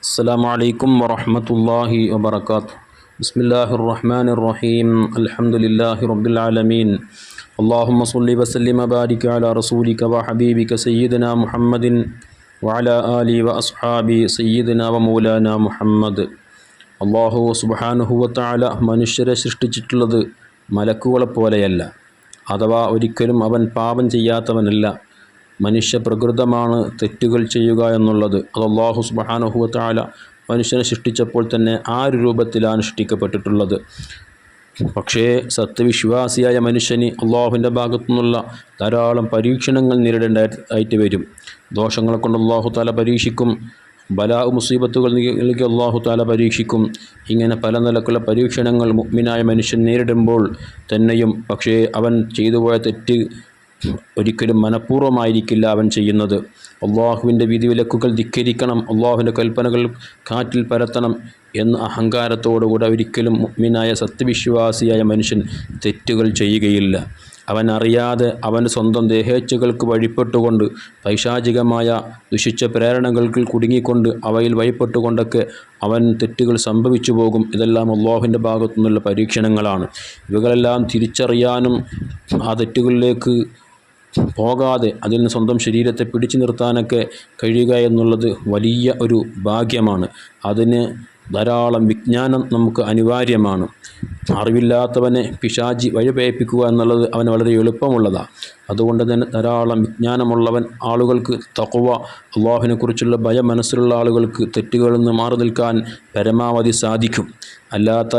السلام عليكم ورحمة الله وبركاته بسم الله الرحمن الرحيم الحمد لله رب العالمين اللهم صل وسلم وبارك على رسولك وحبيبك سيدنا محمد وعلى آله وأصحابه سيدنا ومولانا മുഹമ്മദ് അള്ളാഹു സുബാനുഹുവത്താല മനുഷ്യരെ സൃഷ്ടിച്ചിട്ടുള്ളത് മലക്കുകളെ പോലെയല്ല അഥവാ ഒരിക്കലും അവൻ പാപം ചെയ്യാത്തവനല്ല മനുഷ്യ പ്രകൃതമാണ് തെറ്റുകൾ ചെയ്യുക എന്നുള്ളത്. അത് അള്ളാഹു സുബാനുഹുവത്താല മനുഷ്യനെ സൃഷ്ടിച്ചപ്പോൾ തന്നെ ആ ഒരു രൂപത്തിലാണ് സൃഷ്ടിക്കപ്പെട്ടിട്ടുള്ളത്. പക്ഷേ സത്യവിശ്വാസിയായ മനുഷ്യന് അള്ളാഹുവിന്റെ ഭാഗത്തു നിന്നുള്ള ധാരാളം പരീക്ഷണങ്ങൾ നേരിടേണ്ട ആയിട്ട് വരും. ദോഷങ്ങളെ കൊണ്ട് അള്ളാഹു താല പരീക്ഷിക്കും. ബലാ മുസീബത്തുകൾ നൽകി അള്ളാഹു താല പരീക്ഷിക്കും. ഇങ്ങനെ പല നിലക്കുള്ള പരീക്ഷണങ്ങൾ മുഗ്മിനായ മനുഷ്യൻ നേരിടുമ്പോൾ തന്നെയും പക്ഷേ അവൻ ചെയ്തു പോയ തെറ്റ് ഒരിക്കലും മനഃപൂർവമായിരിക്കില്ല അവൻ ചെയ്യുന്നത്. അള്ളാഹുവിന്റെ വിധിവിലക്കുകൾ ധിക്കരിക്കണം അള്ളാഹുവിന്റെ കൽപ്പനകൾ കാറ്റിൽ പരത്തണം എന്ന അഹങ്കാരത്തോടുകൂടെ ഒരിക്കലും മുഗ്മിനായ സത്യവിശ്വാസിയായ മനുഷ്യൻ തെറ്റുകൾ ചെയ്യുകയില്ല. അവൻ അറിയാതെ അവൻ സ്വന്തം ദേഹേച്ഛകൾക്ക് വഴിപ്പെട്ടുകൊണ്ട് പൈശാചികമായ ദുഷിച്ച പ്രേരണകൾക്ക് കുടുങ്ങിക്കൊണ്ട് അവയിൽ വഴിപ്പെട്ടുകൊണ്ടൊക്കെ അവൻ തെറ്റുകൾ സംഭവിച്ചു പോകും. ഇതെല്ലാം അള്ളാഹുവിന്റെ ഭാഗത്തു നിന്നുള്ള പരീക്ഷണങ്ങളാണ്. ഇവകളെല്ലാം തിരിച്ചറിയാനും ആ തെറ്റുകളിലേക്ക് പോകാതെ അതിൽ നിന്ന് സ്വന്തം ശരീരത്തെ പിടിച്ചു നിർത്താനൊക്കെ കഴിയുക എന്നുള്ളത് വലിയ ഒരു ഭാഗ്യമാണ്. അതിന് ധാരാളം വിജ്ഞാനം നമുക്ക് അനിവാര്യമാണ്. അറിവില്ലാത്തവനെ പിശാചി വഴിപേപ്പിക്കുക എന്നുള്ളത് അവന് വളരെ എളുപ്പമുള്ളതാണ് അതുകൊണ്ട് തന്നെ ധാരാളം വിജ്ഞാനമുള്ളവൻ ആളുകൾക്ക് തക്കുവ അള്ളാഹുവിനെക്കുറിച്ചുള്ള ഭയം മനസ്സിലുള്ള ആളുകൾക്ക് തെറ്റുകളിൽ നിന്ന് മാറി നിൽക്കാൻ പരമാവധി സാധിക്കും. അല്ലാത്ത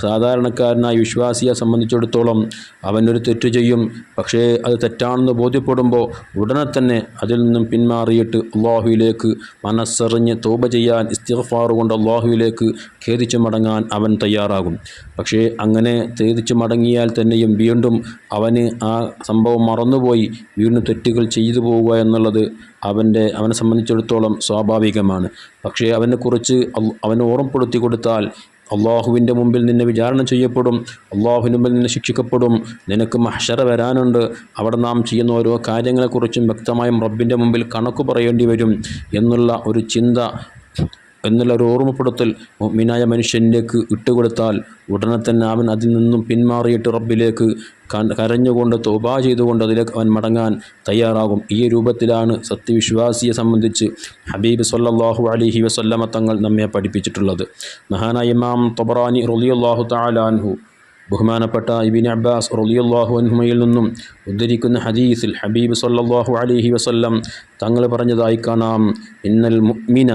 സാധാരണക്കാരനായ വിശ്വാസിയെ സംബന്ധിച്ചിടത്തോളം അവനൊരു തെറ്റ് ചെയ്യും. പക്ഷേ അത് തെറ്റാണെന്ന് ബോധ്യപ്പെടുമ്പോൾ ഉടനെ തന്നെ അതിൽ നിന്നും പിന്മാറിയിട്ട് അള്ളാഹുവിലേക്ക് മനസ്സറിഞ്ഞ് തോപ ചെയ്യാൻ ഇസ്തിഗ്ഫാർ കൊണ്ട് അള്ളാഹുവിലേക്ക് ഖേദിച്ചു മടങ്ങാൻ അവൻ തയ്യാറാകും. പക്ഷേ അങ്ങനെ ഖേദിച്ചു മടങ്ങിയാൽ തന്നെയും വീണ്ടും അവന് ആ സംഭവം മറന്നുപോയി. വീണ്ടും തെറ്റുകൾ ചെയ്തു പോവുക എന്നുള്ളത് അവന്റെ അവനെ സംബന്ധിച്ചിടത്തോളം സ്വാഭാവികമാണ്. പക്ഷേ അവനെക്കുറിച്ച് അവനെ ഓർമ്മപ്പെടുത്തി കൊടുത്താൽ അള്ളാഹുവിന്റെ മുമ്പിൽ നിന്നെ വിചാരണ ചെയ്യപ്പെടും അള്ളാഹുവിന്റെ മുമ്പിൽ നിന്നെ ശിക്ഷിക്കപ്പെടും. നിനക്ക് മഹ്ഷറ വരാനുണ്ട്. അവിടെ നാം ചെയ്യുന്ന ഓരോ കാര്യങ്ങളെക്കുറിച്ചും വ്യക്തമായും റബ്ബിന്റെ മുമ്പിൽ കണക്ക് പറയേണ്ടി വരും എന്നുള്ള ഒരു ചിന്ത എന്നുള്ള ഒരു ഓർമ്മപ്പെടുത്തൽ മീനായ മനുഷ്യനിലേക്ക് ഇട്ടുകൊടുത്താൽ ഉടനെ തന്നെ അവൻ അതിൽ നിന്നും പിന്മാറിയിട്ട് റബ്ബിലേക്ക് കരഞ്ഞുകൊണ്ട് തോബ ചെയ്തുകൊണ്ട് അതിലേക്ക് അവൻ മടങ്ങാൻ തയ്യാറാകും. ഈ രൂപത്തിലാണ് സത്യവിശ്വാസിയെ സംബന്ധിച്ച് ഹബീബ് സല്ലാഹു അലിഹി വസല്ലമ തങ്ങൾ നമ്മെ പഠിപ്പിച്ചിട്ടുള്ളത്. മഹാനായ ഇമാം തൊബറാനി റലിയുല്ലാഹു താലാൻഹു ബഹുമാനപ്പെട്ട ഇബിൻ അബ്ബാസ് റലിയുല്ലാഹു അൻഹുമയിൽ നിന്നും ഉദ്ധരിക്കുന്ന ഹദീസിൽ ഹബീബ് സല്ലാഹു അലിഹി വസല്ലം തങ്ങൾ പറഞ്ഞതായി കാണാം. ഇന്നൽ മുഅ്മിന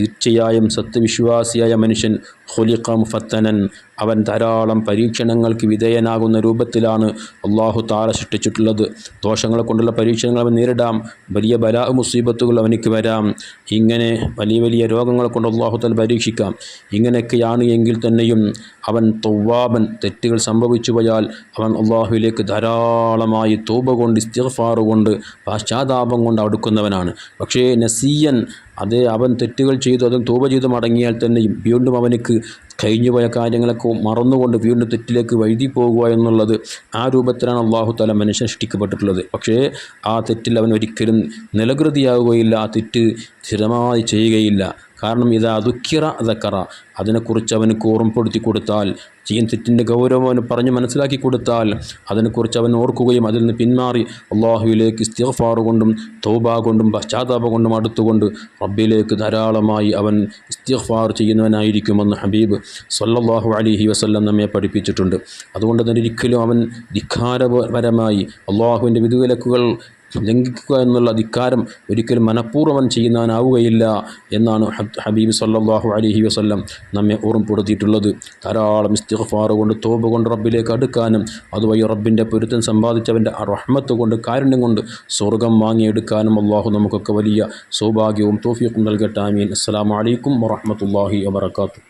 തീർച്ചയായും സത്യവിശ്വാസിയായ മനുഷ്യൻ ഹുലിഖ മുഫത്തനൻ. അവൻ ധാരാളം പരീക്ഷണങ്ങൾക്ക് വിധേയനാകുന്ന രൂപത്തിലാണ് അള്ളാഹു താര സൃഷ്ടിച്ചിട്ടുള്ളത്. ദോഷങ്ങളെ കൊണ്ടുള്ള പരീക്ഷണങ്ങൾ അവൻ നേരിടാം. വലിയ ബലാ മുസീബത്തുകൾ അവനിക്ക് വരാം. ഇങ്ങനെ വലിയ വലിയ രോഗങ്ങളെ കൊണ്ട് അള്ളാഹു താല പരീക്ഷിക്കാം. ഇങ്ങനെയൊക്കെയാണ് എങ്കിൽ തന്നെയും അവൻ തൊവ്വാബൻ തെറ്റുകൾ സംഭവിച്ചു പോയാൽ അവൻ അള്ളാഹുവിലേക്ക് ധാരാളമായി തോപ കൊണ്ട് ഇസ്തിഫാറുകൊണ്ട് കൊണ്ട് പാശ്ചാത്താപം കൊണ്ട് അടുക്കുന്നവനാണ്. പക്ഷേ നസീയൻ അത് അവൻ തെറ്റുകൾ ചെയ്തു അതും തൂപ ചെയ്തു മടങ്ങിയാൽ തന്നെയും വീണ്ടും അവനക്ക് കഴിഞ്ഞുപോയ കാര്യങ്ങളൊക്കെ മറന്നുകൊണ്ട് വീണ്ടും തെറ്റിലേക്ക് വഴുതി പോകുക എന്നുള്ളത് ആ രൂപത്തിലാണ് അള്ളാഹു തല മനുഷ്യൻ സൃഷ്ടിക്കപ്പെട്ടിട്ടുള്ളത്. പക്ഷേ ആ തെറ്റിൽ അവൻ ഒരിക്കലും നിലകൃതിയാവുകയില്ല ആ തെറ്റ് സ്ഥിരമായി ചെയ്യുകയില്ല. കാരണം ഇത് അതുക്കിറ ദക്കറ. അതിനെക്കുറിച്ച് അവന് ഓർമ്മപ്പെടുത്തി കൊടുത്താൽ ചെയ്യും തെറ്റിന്റെ ഗൗരവം അവന് പറഞ്ഞ് മനസ്സിലാക്കി കൊടുത്താൽ അതിനെക്കുറിച്ച് അവൻ ഓർക്കുകയും അതിൽ നിന്ന് പിന്മാറി അള്ളാഹുവിലേക്ക് ഇസ്തിഫാർ കൊണ്ടും തൗബ കൊണ്ടും പശ്ചാത്താപ കൊണ്ടും അടുത്തുകൊണ്ട് റബ്ബിലേക്ക് ധാരാളമായി അവൻ ഇസ്തിഫാർ ചെയ്യുന്നവനായിരിക്കുമെന്ന് ഹബീബ് സല്ലാഹു അലിഹി വസല്ലം നമ്മെ പഠിപ്പിച്ചിട്ടുണ്ട്. അതുകൊണ്ട് തന്നെ ഒരിക്കലും അവൻ ധിഖാരപരമായി അള്ളാഹുവിന്റെ വിധിവിലക്കുകൾ ലംഘിക്കുക എന്നുള്ള ധിക്കാരം ഒരിക്കലും മനഃപൂർവം ചെയ്യുന്നവനാവുകയില്ല എന്നാണ് ഹബീബ് സല്ലാഹു അലഹി വസ്ല്ലം നമ്മെ ഓർമ്മപ്പെടുത്തിയിട്ടുള്ളത്. ധാരാളം ഇസ്തിഗ്ഫാർ കൊണ്ട് തോപ് കൊണ്ട് റബ്ബിലേക്ക് അടുക്കാനും അതുവഴി റബ്ബിന്റെ പൊരുത്തം സമ്പാദിച്ചവന്റെ റഹ്മത്ത് കൊണ്ട് കാരുണ്യം കൊണ്ട് സ്വർഗം വാങ്ങിയെടുക്കാനും അള്ളാഹു നമുക്കൊക്കെ വലിയ സൗഭാഗ്യവും തോഫിയക്കും നൽകട്ടെ. ആമീൻ. അസ്സാം വലൈക്കും വറഹമത്തല്ലാഹി വാബർക്കാത്തു